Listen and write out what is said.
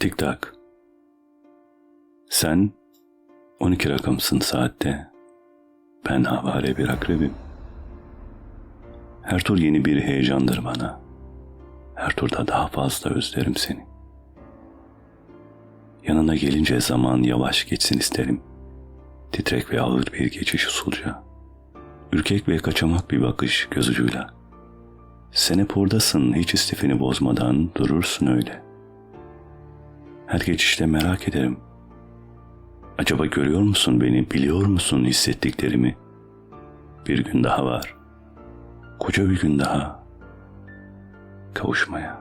Tik tak. Sen 12 rakamsın saatte. Ben havare bir akrebim. Her tur yeni bir heyecandır bana. Her turda daha fazla özlerim seni. Yanına gelince zaman yavaş geçsin isterim. Titrek ve ağır bir geçiş usulca. Ürkek ve kaçamak bir bakış göz ucuyla. Sen hep oradasın, hiç istifini bozmadan durursun öyle. Her geçişte merak ederim. Acaba görüyor musun beni, biliyor musun hissettiklerimi? Bir gün daha var. Koca bir gün daha. Kavuşmaya.